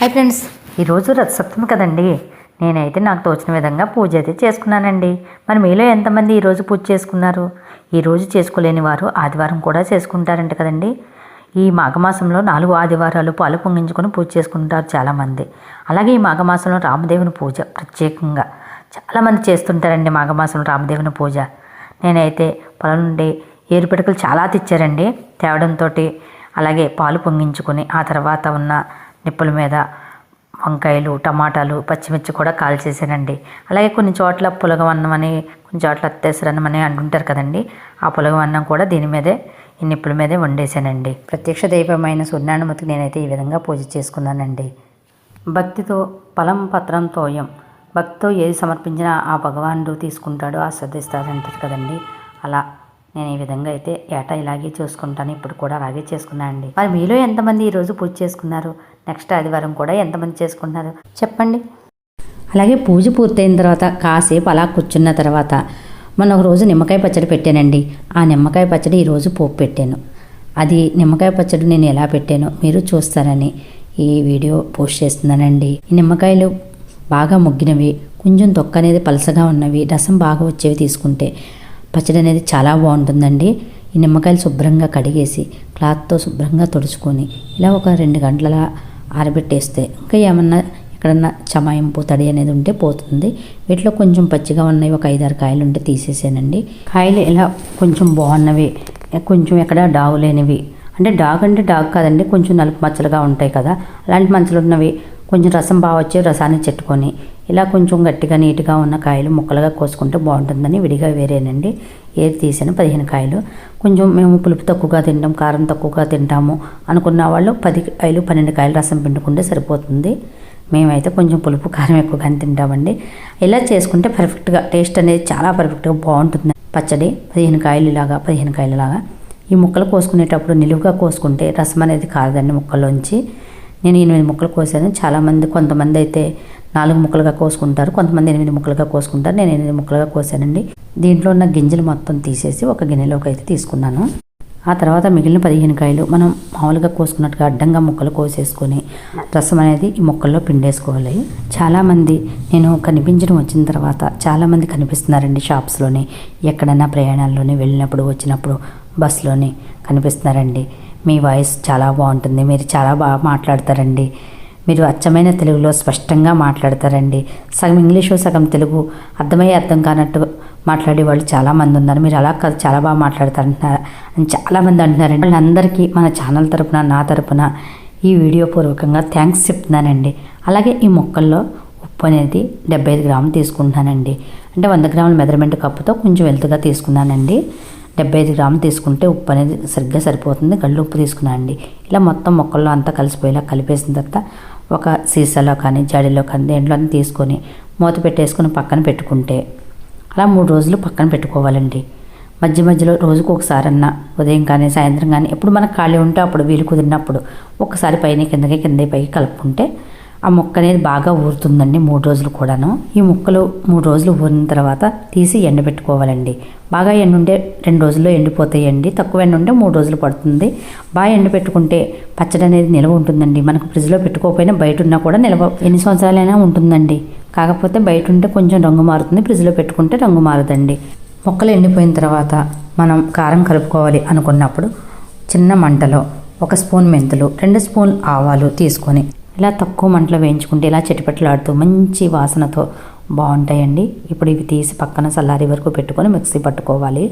Hi friends ఈరోజు రథసప్తమి కదండి. నేనైతే నాకు తోచిన విధంగా పూజ అయితే చేసుకున్నానండి. మరి మీలో ఎంతమంది ఈరోజు పూజ చేసుకున్నారు? ఈరోజు చేసుకోలేని వారు ఆదివారం కూడా చేసుకుంటారంట కదండి. ఈ మాఘమాసంలో నాలుగు ఆదివారాలు పాలు పొంగించుకొని పూజ చేసుకుంటారు చాలామంది. అలాగే ఈ మాఘమాసంలో రామదేవుని పూజ ప్రత్యేకంగా చాలామంది చేస్తుంటారండి మాఘమాసంలో రామదేవుని పూజ. నేనైతే పొలం నుండి ఏరుపిడకలు చాలా తెచ్చారండి. తేవడంతో అలాగే పాలు పొంగించుకొని ఆ తర్వాత ఉన్న నిప్పుల మీద వంకాయలు టమాటాలు పచ్చిమిర్చి కూడా కాల్చేసానండి అలాగే కొన్ని చోట్ల పులగం అన్నం అని కొన్ని చోట్ల అత్తేసరన్నం అని అంటుంటారు కదండి. ఆ పులగం అన్నం కూడా దీని మీదే ఈ నిప్పుల మీదే వండేసానండి ప్రత్యక్ష దైవమైన సూర్యనారాయణమూర్తికి నేనైతే ఈ విధంగా పూజ చేసుకున్నానండి. భక్తితో ఫలం పత్రం తోయం భక్తితో ఏది సమర్పించినా ఆ భగవానుడు తీసుకుంటాడు ఆస్వాదిస్తాడు అంటారు కదండి. అలా నేను ఈ విధంగా అయితే ఏటా ఇలాగే చూసుకుంటాను ఇప్పుడు కూడా అలాగే చేసుకున్నానండి. మరి మీలో ఎంతమంది ఈరోజు పూజ చేసుకున్నారు? నెక్స్ట్ ఆదివారం కూడా ఎంతమంది చేసుకుంటున్నారు? చెప్పండి. అలాగే పూజ పూర్తయిన తర్వాత కాసేపు అలా కూర్చున్న తర్వాత మొన్న ఒక రోజు నిమ్మకాయ పచ్చడి పెట్టానండి. ఆ నిమ్మకాయ పచ్చడి ఈరోజు పోపు పెట్టాను. అది నిమ్మకాయ పచ్చడి నేను ఎలా పెట్టానో మీరు చూస్తారని ఈ వీడియో పోస్ట్ చేస్తున్నానండి. ఈ నిమ్మకాయలు బాగా ముగ్గినవి కొంచెం తొక్క అనేది పలసగా ఉన్నవి రసం బాగా వచ్చేవి తీసుకుంటే పచ్చడి అనేది చాలా బాగుంటుందండి. ఈ నిమ్మకాయలు శుభ్రంగా కడిగేసి క్లాత్తో శుభ్రంగా తుడుచుకొని ఇలా ఒక రెండు గంటల ఆరబెట్టేస్తే ఇంకా ఏమన్నా ఎక్కడన్నా చమాయింపు తడి అనేది ఉంటే పోతుంది. వీటిలో కొంచెం పచ్చిగా ఉన్నవి ఒక ఐదారు కాయలు ఉంటే తీసేసానండి. కాయలు ఇలా కొంచెం బాగున్నవి కొంచెం ఎక్కడ డాగు లేనివి అంటే డాగ్ అంటే డాగ్ కాదండి కొంచెం నలుపు మచ్చలుగా ఉంటాయి కదా. అలాంటి మచ్చలు ఉన్నవి కొంచెం రసం బాగా వచ్చి రసాన్ని చెట్టుకొని ఇలా కొంచెం గట్టిగా నీట్గా ఉన్న కాయలు ముక్కలుగా కోసుకుంటే బాగుంటుందని విడిగా వేరేనండి. ఏది తీసాను పదిహేను కాయలు. కొంచెం మేము పులుపు తక్కువగా తింటాం కారం తక్కువగా తింటాము అనుకున్న వాళ్ళు పది కాయలు పన్నెండు కాయలు రసం పిండుకుంటే సరిపోతుంది. మేమైతే కొంచెం పులుపు కారం ఎక్కువగానే తింటామండి. ఇలా చేసుకుంటే పర్ఫెక్ట్గా టేస్ట్ అనేది చాలా పర్ఫెక్ట్గా బాగుంటుంది. పచ్చడి పదిహేను కాయలు ఇలాగా పదిహేను కాయలు లాగా ఈ ముక్కలు కోసుకునేటప్పుడు నిలువుగా కోసుకుంటే రసం అనేది కాదండి ముక్కల్లోంచి. నేను ఎనిమిది ముక్కలు కోసాను. చాలామంది కొంతమంది అయితే నాలుగు ముక్కలుగా కోసుకుంటారు. కొంతమంది ఎనిమిది ముక్కలుగా కోసుకుంటారు. నేను ఎనిమిది ముక్కలుగా కోసానండి. దీంట్లో ఉన్న గింజలు మొత్తం తీసేసి ఒక గిన్నెలోకి అయితే తీసుకున్నాను. ఆ తర్వాత మిగిలిన పదిహేను కాయలు మనం మామూలుగా కోసుకున్నట్టుగా అడ్డంగా ముక్కలు కోసేసుకొని రసం అనేది ఈ ముక్కల్లో పిండేసుకోవాలి. చాలామంది నేను కనిపించడం వచ్చిన తర్వాత చాలామంది కనిపిస్తున్నారండి షాప్స్లోని ఎక్కడైనా ప్రయాణాల్లోని వెళ్ళినప్పుడు వచ్చినప్పుడు బస్సులోని కనిపిస్తున్నారండి. మీ వాయిస్ చాలా బాగుంటుంది. మీరు చాలా బాగా మాట్లాడతారండి. మీరు అచ్చమైన తెలుగులో స్పష్టంగా మాట్లాడతారండి. సగం ఇంగ్లీషు సగం తెలుగు అర్థమయ్యే అర్థం కానట్టు మాట్లాడే వాళ్ళు చాలామంది ఉన్నారు. మీరు అలా కాదు చాలా బాగా మాట్లాడతారంటున్నారు. అని చాలామంది అంటున్నారండి. వాళ్ళందరికీ మన ఛానల్ తరపున నా తరపున ఈ వీడియో పూర్వకంగా థ్యాంక్స్ చెప్తున్నానండి. అలాగే ఈ మొక్కల్లో ఉప్పు అనేది డెబ్బై ఐదు గ్రాములు తీసుకుంటున్నానండి. అంటే వంద గ్రాముల మెజర్మెంట్ కప్పుతో కొంచెం వెలుతుగా తీసుకున్నానండి. డెబ్బై ఐదు గ్రాములు తీసుకుంటే ఉప్పు అనేది సరిగ్గా సరిపోతుంది. గళ్ళు ఉప్పు తీసుకున్నానండి ఇలా మొత్తం మొక్కల్లో అంతా కలిసిపోయేలా కలిపేసిన తర్వాత ఒక సీసాలో కానీ జాడీలో కానీ దేంట్లో తీసుకొని మూత పెట్టేసుకొని పక్కన పెట్టుకుంటే అలా మూడు రోజులు పక్కన పెట్టుకోవాలండి. మధ్య మధ్యలో రోజుకు ఒకసారన్నా ఉదయం కానీ సాయంత్రం కానీ ఎప్పుడు మనకు ఖాళీ ఉంటే అప్పుడు వీలు కుదిరినప్పుడు ఒకసారి పైన కిందకి కింద పైకి కలుపుకుంటే ఆ మొక్క అనేది బాగా ఊరుతుందండి మూడు రోజులు కూడాను. ఈ ముక్కలు మూడు రోజులు ఊరిన తర్వాత తీసి ఎండబెట్టుకోవాలండి. బాగా ఎండుంటే రెండు రోజుల్లో ఎండిపోతాయండి. తక్కువ ఎండుంటే మూడు రోజులు పడుతుంది. బాగా ఎండ పెట్టుకుంటే పచ్చడి అనేది నిల్వ ఉంటుందండి. మనకు ఫ్రిడ్జ్లో పెట్టుకోకపోయినా బయట ఉన్నా కూడా నిల్వ ఎన్ని సంవత్సరాలైనా ఉంటుందండి. కాకపోతే బయట ఉంటే కొంచెం రంగు మారుతుంది. ఫ్రిడ్జ్లో పెట్టుకుంటే రంగు మారదండి. మొక్కలు ఎండిపోయిన తర్వాత మనం కారం కలుపుకోవాలి అనుకున్నప్పుడు చిన్న మంటలో ఒక స్పూన్ మెంతులు రెండు స్పూన్ ఆవాలు తీసుకొని ఇలా తక్కువ మంటలో వేయించుకుంటే ఇలా చెట్టుపెట్టలాడుతూ మంచి వాసనతో బాగుంటాయండి. ఇప్పుడు ఇవి తీసి పక్కన చల్లారి వరకు పెట్టుకొని మిక్సీ పట్టుకోవాలి.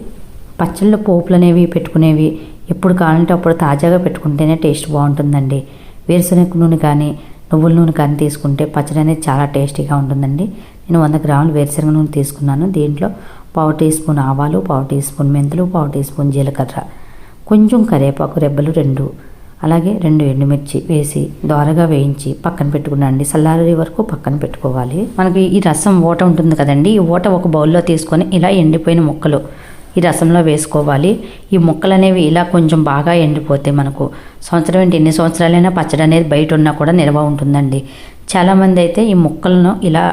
పచ్చళ్ళు పోపులు అనేవి పెట్టుకునేవి ఎప్పుడు కావాలంటే అప్పుడు తాజాగా పెట్టుకుంటేనే టేస్ట్ బాగుంటుందండి. వేరుశనగ నూనె కానీ నువ్వుల నూనె కానీ తీసుకుంటే పచ్చడి అనేది చాలా టేస్టీగా ఉంటుందండి. నేను వంద గ్రాములు వేరుశనగ నూనె తీసుకున్నాను. దీంట్లో పావు టీ స్పూన్ ఆవాలు పావు టీ స్పూన్ మెంతులు పావు టీ స్పూన్ జీలకర్ర కొంచెం కరివేపాకు రెబ్బలు రెండు అలాగే రెండు ఎండుమిర్చి వేసి దోరగా వేయించి పక్కన పెట్టుకున్నాండి చల్లారి వరకు పక్కన పెట్టుకోవాలి. మనకి ఈ రసం ఓట ఉంటుంది కదండి. ఈ ఓట ఒక బౌల్లో తీసుకొని ఇలా ఎండిపోయిన ముక్కలు ఈ రసంలో వేసుకోవాలి. ఈ ముక్కలు అనేవి ఇలా కొంచెం బాగా ఎండిపోతే మనకు సంవత్సరం ఏంటి ఎన్ని సంవత్సరాలైనా పచ్చడి అనేది బయట ఉన్నా కూడా నిల్వ ఉంటుందండి. చాలామంది అయితే ఈ ముక్కలను ఇలా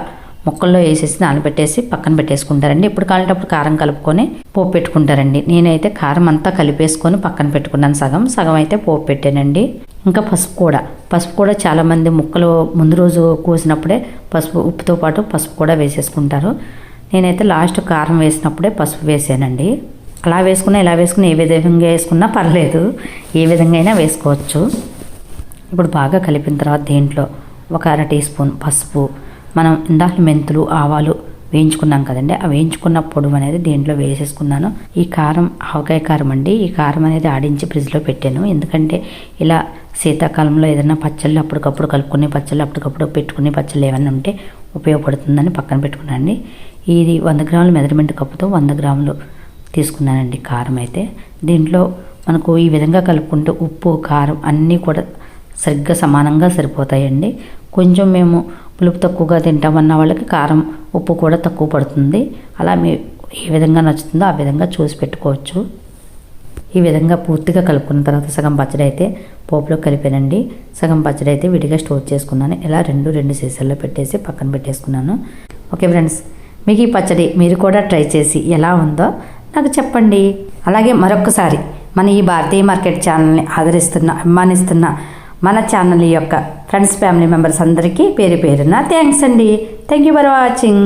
ముక్కల్లో వేసేసి నానబెట్టేసి పక్కన పెట్టేసుకుంటారండి. ఇప్పుడు కాలేటప్పుడు కారం కలుపుకొని పోపు పెట్టుకుంటారండి. నేనైతే కారం అంతా కలిపేసుకొని పక్కన పెట్టుకున్నాను సగం. సగం అయితే పోపు పెట్టానండి. ఇంకా పసుపు కూడా. పసుపు కూడా చాలామంది ముక్కలు ముందు రోజు కోసినప్పుడే పసుపు ఉప్పుతో పాటు పసుపు కూడా వేసేసుకుంటారు. నేనైతే లాస్ట్ కారం వేసినప్పుడే పసుపు వేసానండి. అలా వేసుకున్నా ఇలా వేసుకున్నా ఏ విధంగా వేసుకున్నా పర్లేదు. ఏ విధంగా అయినా వేసుకోవచ్చు. ఇప్పుడు బాగా కలిపిన తర్వాత దీంట్లో? ఒక అర టీ స్పూన్ పసుపు మనం ఇందాక మెంతులు ఆవాలు వేయించుకున్నాం కదండి. ఆ వేయించుకున్న పొడుము అనేది దీంట్లో వేసేసుకున్నాను. ఈ కారం ఆవకాయ కారం అండి. ఈ కారం అనేది ఆడించి ఫ్రిడ్జ్లో పెట్టాను. ఎందుకంటే ఇలా శీతాకాలంలో ఏదైనా పచ్చళ్ళు అప్పటికప్పుడు కలుపుకునే పచ్చళ్ళు అప్పటికప్పుడు పెట్టుకునే పచ్చళ్ళు ఏమైనా ఉంటే ఉపయోగపడుతుందని పక్కన పెట్టుకున్నానండి. ఇది వంద గ్రాముల మెజర్మెంట్ కప్పుతో వంద గ్రాములు తీసుకున్నానండి కారం అయితే. దీంట్లో మనకు ఈ విధంగా కలుపుకుంటే ఉప్పు కారం అన్నీ కూడా సరిగ్గా సమానంగా సరిపోతాయండి. కొంచెం మేము పులుపు తక్కువగా తింటామన్న వాళ్ళకి కారం ఉప్పు కూడా తక్కువ పడుతుంది. అలా మీ ఏ విధంగా నచ్చుతుందో ఆ విధంగా చూసి పెట్టుకోవచ్చు. ఈ విధంగా పూర్తిగా కలుపుకున్న తర్వాత సగం పచ్చడి అయితే పోపులో కలిపానండి. సగం పచ్చడి అయితే విడిగా స్టోర్ చేసుకున్నాను. ఇలా రెండు రెండు సీసాల్లో పెట్టేసి పక్కన పెట్టేసుకున్నాను. ఓకే ఫ్రెండ్స్ మీకు ఈ పచ్చడి మీరు కూడా ట్రై చేసి ఎలా ఉందో నాకు చెప్పండి. అలాగే మరొకసారి మన ఈ భారతీయ మార్కెట్ ఛానల్ని ఆదరిస్తున్న అభిమానిస్తున్న మన ఛానల్ యొక్క ఫ్రెండ్స్ ఫ్యామిలీ మెంబర్స్ అందరికీ పేరు పేరున థ్యాంక్స్ అండి. Thank you for watching